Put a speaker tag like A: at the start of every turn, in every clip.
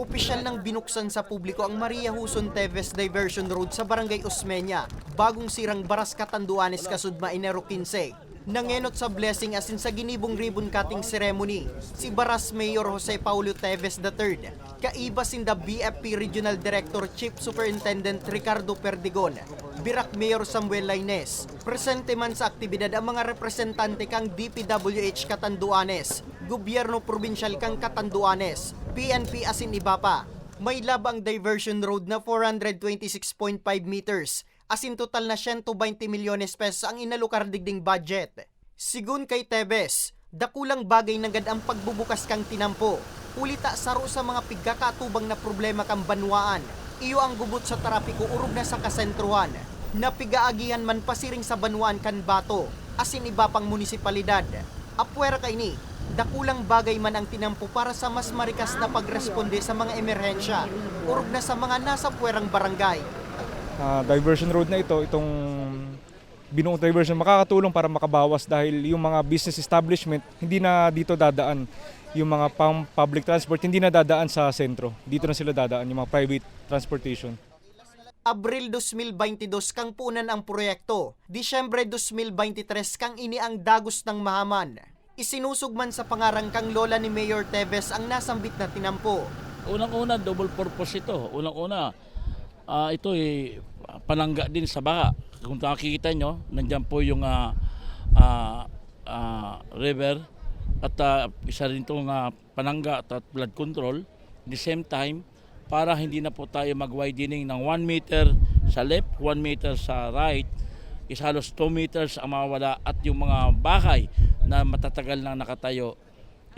A: Opisyal nang binuksan sa publiko ang Maria Huson Teves Diversion Road sa Barangay Osmeña, bagong sirang Baras Catanduanes Kasudma Enero 15. Nangenot sa blessing asin sa ginibong ribbon cutting ceremony, si Baras Mayor Jose Paulo Teves III, kaiba sinda BFP Regional Director Chief Superintendent Ricardo Perdigon, Birak Mayor Samuel Laines, presente man sa aktibidad ang mga representante kang DPWH Catanduanes, Gobyerno Probinsyal kang Catanduanes, PNP asin iba pa. May labang diversion road na 426.5 meters, asin total na 120 milyones pesos ang inalukar digding budget. Sigun kay Tebes, dakulang bagay na gad ang pagbubukas kang tinampo. Ulita saro sa mga pigkakatubang na problema kang banwaan. Iyo ang gubot sa trapiko urog na sa kasentruhan. Napigaagihan man pasiring sa banwaan kan bato, asin iba pang munisipalidad. Apwera kay ni, dakulang bagay man ang tinampo para sa mas marikas na pagresponde sa mga emerhensya. Urog na sa mga nasa puwerang barangay.
B: Ah, diversion road na ito, itong binuong diversion makakatulong para makabawas dahil yung mga business establishment hindi na dito dadaan. Yung mga pang public transport hindi na dadaan sa sentro. Dito na sila dadaan yung mga private transportation.
A: Abril 2022 kang punan ang proyekto. Disyembre 2023 kang ini ang dagos ng mahaman. Isinusog man sa pangarang kang lola ni Mayor Teves ang nasambit na tinampo.
C: Unang-una, double purpose ito. Unang-una, ah, ito ay panangga din sa baha. Kung nakikita nyo, nandyan po yung ah, ah, ah, river at ah, isa rin itong ah, panangga at flood control. At the same time, para hindi na po tayo mag-widening ng 1 meter sa left, 1 meter sa right, is halos 2 meters ang mawala at yung mga bahay na matatagal na nakatayo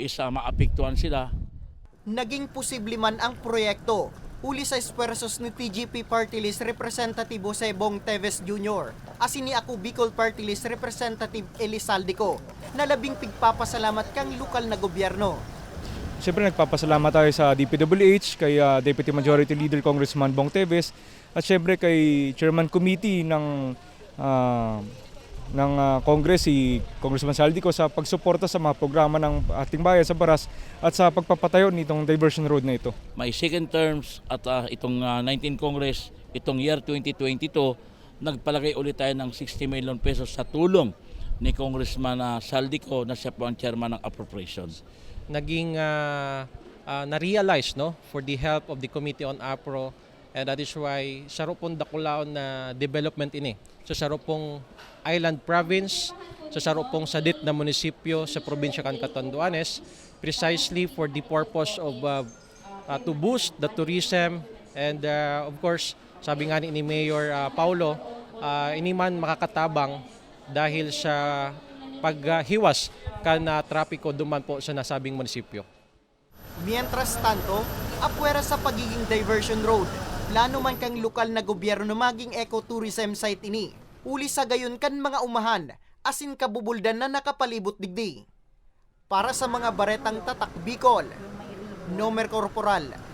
C: is ah, maapektuhan sila
A: Naging posible man ang proyekto. Uli sa esfuerzos ni TGP Party List Representative Jose Bong Teves Jr. Asin ni ako Bicol Party List Representative Elisaldico na labing pigpapasalamat kang lokal na gobyerno.
B: Siyempre nagpapasalamat tayo sa DPWH, kay ah, Deputy Majority Leader Congressman Bong Teves, at siyempre kay Chairman Committee ng ah, ng ah, Congress si Congressman Saldico sa pagsuporta sa mga programa ng ating bayan sa Baras at sa pagpapatayo nitong diversion road na ito.
C: may second terms at ah, itong ah, 19 Congress, itong year 2022, nagpalagay ulit tayo ng 60 million pesos sa tulong ni Congressman ah, Saldico na siya po ang chairman ng appropriations.
D: naging uh, uh, na-realize no for the help of the Committee on APRO and that is why saro pong dakulaon na development ini sa saro pong island province sa saro pong sadit na munisipyo sa probinsya kan Catanduanes precisely for the purpose of uh, uh, to boost the tourism and uh, of course sabi nga ni Mayor uh, Paulo uh, ini man makakatabang dahil sa paghiwas kan na trapiko duman po sa nasabing munisipyo.
A: Mientras tanto, apwera sa pagiging diversion road, plano man kang lokal na gobyerno maging ecotourism site ini. Uli sa gayon kan mga umahan, asin kabubuldan na nakapalibot digdi. Para sa mga baretang tatak Bicol, Nomer Corporal,